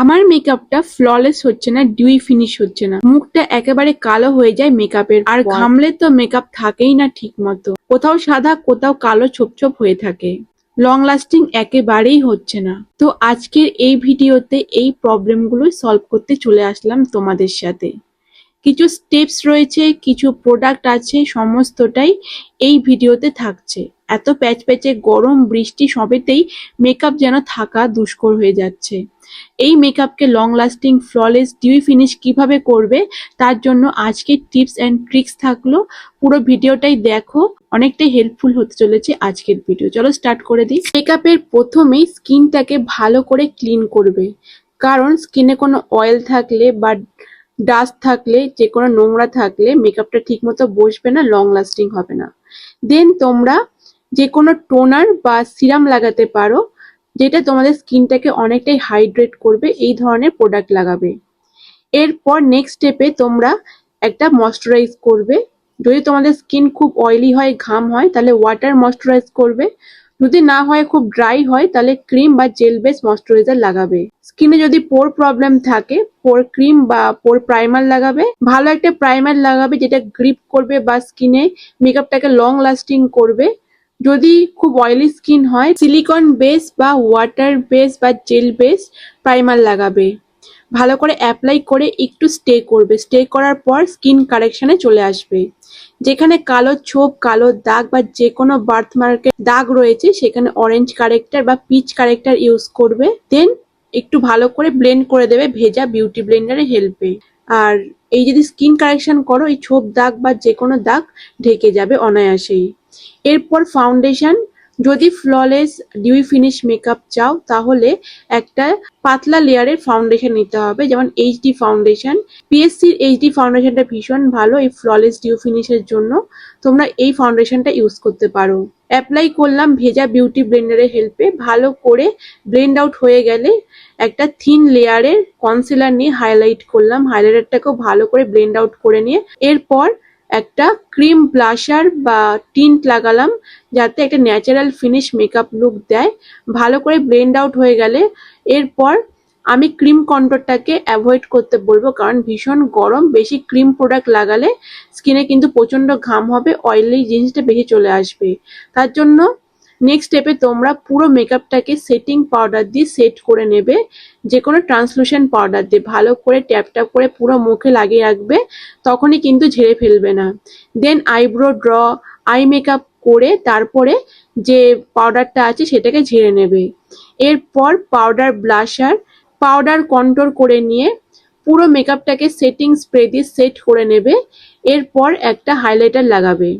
আমার মেকআপটা ফ্ললেস হচ্ছে না ডিউই ফিনিশ হচ্ছে না। মুখটা একেবারে কালো হয়ে যায় মেকআপের আর. ঘামলে তো মেকআপ থাকেই না ঠিক মতো কোথাও সাদা কোথাও কালো ছোপ ছোপ হয়ে থাকে। লং লাস্টিং একেবারেই হচ্ছে না। তো আজকের এই ভিডিওতে এই প্রবলেমগুলো সলভ করতে চলে আসলাম তোমাদের সাথে। কিছু স্টেপস রয়েছে কিছু প্রোডাক্ট আছে সমস্তটাই এই ভিডিওতে থাকছে। এত প্যাচ প্যাচে গরম বৃষ্টি সবেতেই মেকআপ যেন থাকা দুষ্কর হয়ে যাচ্ছে। এই মেকআপকে long lasting flawless dewy finish কীভাবে করবে? তার জন্য আজকে টিপস অ্যান্ড ট্রিক্স থাকল। পুরো ভিডিওটাই দেখো। অনেকটাই হেল্পফুল হতে চলেছে আজকের ভিডিও চলো স্টার্ট করে দিই। মেকআপের প্রথমেই স্কিনটাকে ভালো করে ক্লিন করবে। কারণ স্কিনে কোনো অয়েল থাকলে বা ডাস্ট থাকলে, যে কোনো নোংরা থাকলে মেকআপটা ঠিকমতো বসবে না লং লাস্টিং হবে না। দেন তোমরা যে কোনো টোনার বা সিরাম লাগাতে পারো, যেটা তোমাদের স্কিনটাকে অনেকটাই হাইড্রেট করবে, এই ধরনের প্রোডাক্ট লাগাবে। এরপর নেক্সট স্টেপে তোমরা একটা ময়শ্চারাইজ করবে। যদি তোমাদের স্কিন খুব অয়েলি হয়, ঘাম হয়, তাহলে ওয়াটার ময়শ্চারাইজ করবে। যদি না হয়, খুব ড্রাই হয়, তাহলে ক্রিম বা জেল বেস ময়শ্চারাইজার লাগাবে। স্কিনে যদি পোর প্রবলেম থাকে পোর ক্রিম বা পোর প্রাইমার লাগাবে। ভালো একটা প্রাইমার লাগাবে, যেটা গ্রিপ করবে বা স্কিনে মেকআপটাকে লং লাস্টিং করবে। যদি খুব অয়েলি স্কিন হয় সিলিকন বেস বা ওয়াটার বেস বা জেল বেস প্রাইমার লাগাবে। ভালো করে অ্যাপ্লাই করে একটু স্টে করবে। স্টে করার পর স্কিন কারেকশনে চলে আসবে। যেখানে কালো ছোপ, কালো দাগ বা যে কোনো বার্থ মার্কের দাগ রয়েছে, সেখানে অরেঞ্জ কারেক্টার বা পিচ কারেক্টার ইউজ করবে। দেন একটু ভালো করে ব্লেন্ড করে দেবে ভেজা বিউটি ব্লেন্ডারের হেল্পে আর এই যদি স্কিন কারেকশন করো, এই ছোপ, দাগ বা যে কোনো দাগ ঢেকে যাবে অনায়াসেই। এরপর ফাউন্ডেশন যদি ফ্ললেস ডিউই ফিনিশ মেকআপ চাও, তাহলে একটা পাতলা লেয়ারের ফাউন্ডেশন নিতে হবে, যেমন এইচডি ফাউন্ডেশন পিএসসির এইচডি ফাউন্ডেশনটা ভীষণ ভালো এই ফ্ললেস ডিউ ফিনিশের জন্য। তোমরা এই ফাউন্ডেশনটা ইউজ করতে পারো। অ্যাপ্লাই করলাম ভেজা বিউটি ব্লেন্ডারের হেল্পে ভালো করে ব্লেন্ড আউট হয়ে গেলে একটা থিন লেয়ারের কনসিলার নিয়ে হাইলাইট করলাম। হাইলাইটারটাকেও ভালো করে ব্লেন্ড আউট করে নিয়ে। এরপর একটা ক্রিম ব্লাশার বা টিন্ট লাগালাম যাতে একটা ন্যাচারাল ফিনিশ মেকআপ লুক দেয়। ভালো করে ব্লেন্ড আউট হয়ে গেলে এরপর আমি ক্রিম কন্ট্রোলটাকে অ্যাভয়েড করতে বলব, কারণ ভীষণ গরম। বেশি ক্রিম প্রোডাক্ট লাগালে স্কিনে কিন্তু প্রচণ্ড ঘাম হবে, অয়েলি জিনিসটা বেশি চলে আসবে। তার জন্য নেক্সট স্টেপে তোমরা পুরো মেকআপটাকে সেটিং পাউডার দিয়ে সেট করে নেবে যে কোনো ট্রান্সলুশন পাউডার দিয়ে ভালো করে ট্যাপ ট্যাপ করে পুরো মুখে লাগিয়ে রাখবে, তখনই কিন্তু ঝেড়ে ফেলবে না। Then eyebrow draw eye makeup করে তারপরে যে পাউডারটা আছে সেটাকে ঝেড়ে নেবে। এরপর পাউডার ব্লাশার পাউডার কন্ট্রোল করে নিয়ে পুরো মেকআপটাকে সেটিং স্প্রে দিয়ে সেট করে নেবে, এরপর একটা হাইলাইটার লাগাবে।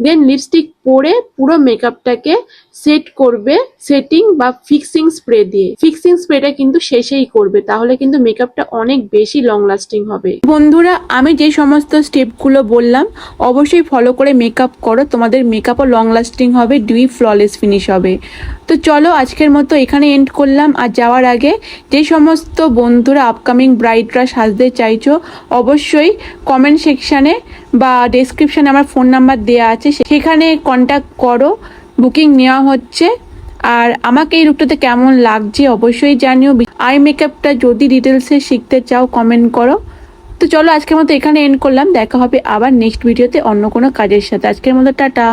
দেন লিপস্টিক পরে পুরো মেকআপটাকে সেট করবে সেটিং বা ফিক্সিং স্প্রে দিয়ে। ফিক্সিং স্প্রেটা কিন্তু শেষেই করবে, তাহলে কিন্তু মেকআপটা অনেক বেশি লং লাস্টিং হবে। বন্ধুরা, আমি যে সমস্ত স্টেপগুলো বললাম, অবশ্যই ফলো করে মেকআপ করো, তোমাদের মেকআপও লং লাস্টিং হবে ডিউই ফ্ললেস ফিনিশ হবে। তো চলো, আজকের মতো এখানে এন্ড করলাম। আর যাওয়ার আগে, যে সমস্ত বন্ধুরা আপকামিং ব্রাইডরা সাজতে চাইছো, অবশ্যই কমেন্ট সেকশানে বা ডেসক্রিপশানে আমার ফোন নাম্বার দেওয়া আছে, সেখানে কন্ট্যাক্ট করো বুকিং নেওয়া হচ্ছে। আর আমাকে এই রুটটাতে কেমন লাগছে অবশ্যই জানিও। আই মেকআপটা যদি ডিটেলসে শিখতে চাও কমেন্ট করো। তো চলো আজকের মতো এখানে এন্ড করলাম। দেখা হবে আবার নেক্সট ভিডিওতে অন্য কোনো কাজের সাথে। আজকের মতো টাটা।